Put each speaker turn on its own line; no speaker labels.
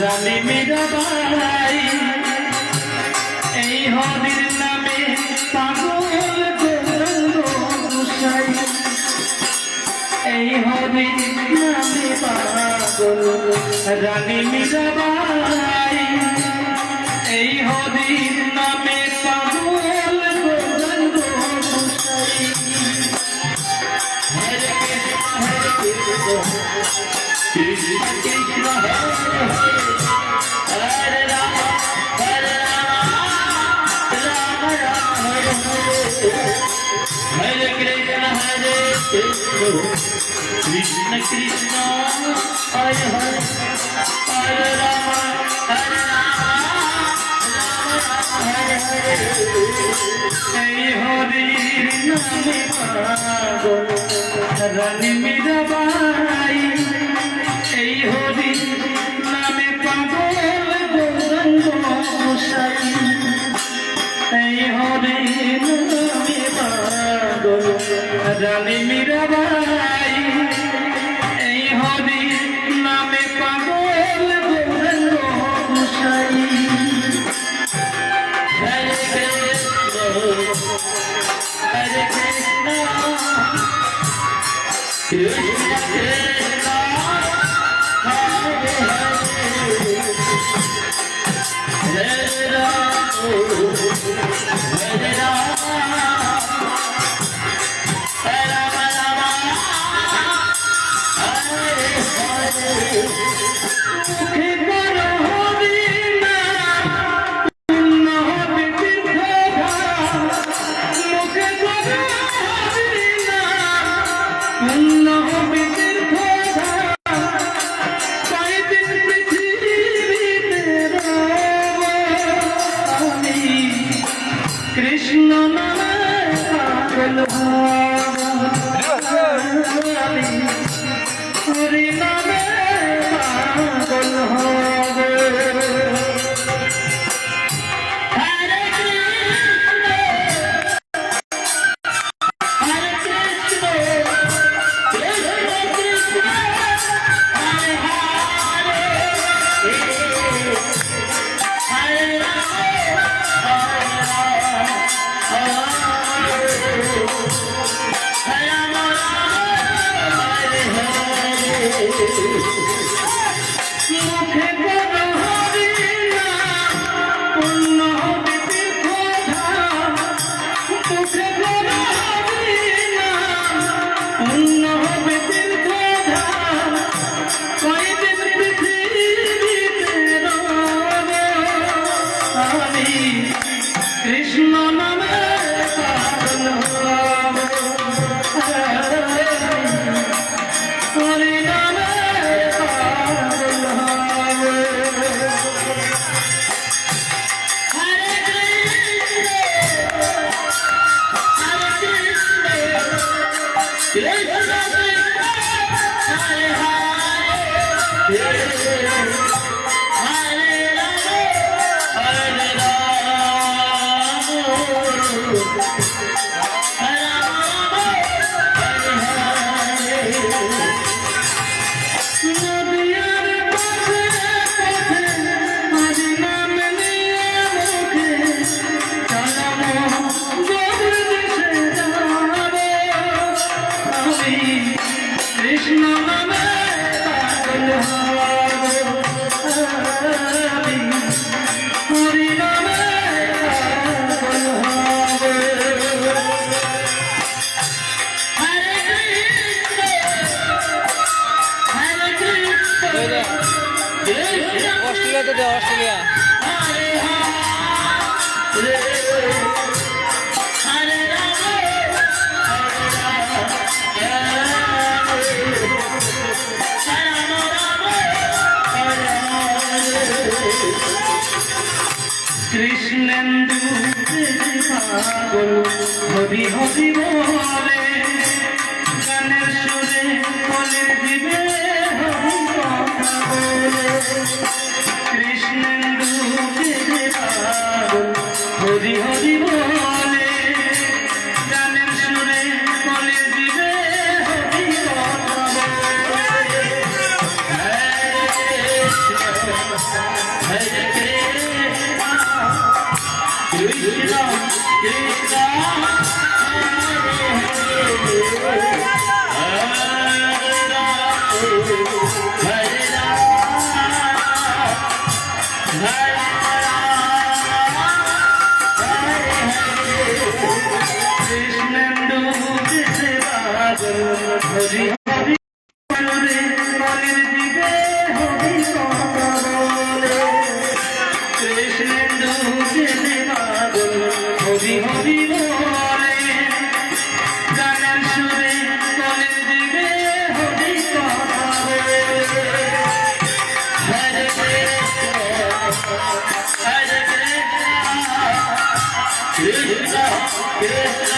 জালিমিরা বাড়াই এই হদির নামে পাগল এই হদির নামে পাগল জালিমিরা বাড়াই এই হদির নামে Thank you. কৃষ্ণ কৃষ্ণ, হরে হরে হরে রাম হরে রাম রাম, হরে হরে হরির নামে পাগল রানী মীরাবাই এই হরির নামে পাগল, গৌরঙ্গ মশাই এই হরির Hari
Hari Yeah. অস্ট্রেলিয়া
তো অস্ট্রেলিয়া কৃষ্ণেন্দু পাগল বলে গানের সুরে বলে দিবে কথা বলে। হরি হরি Eita, é? eita.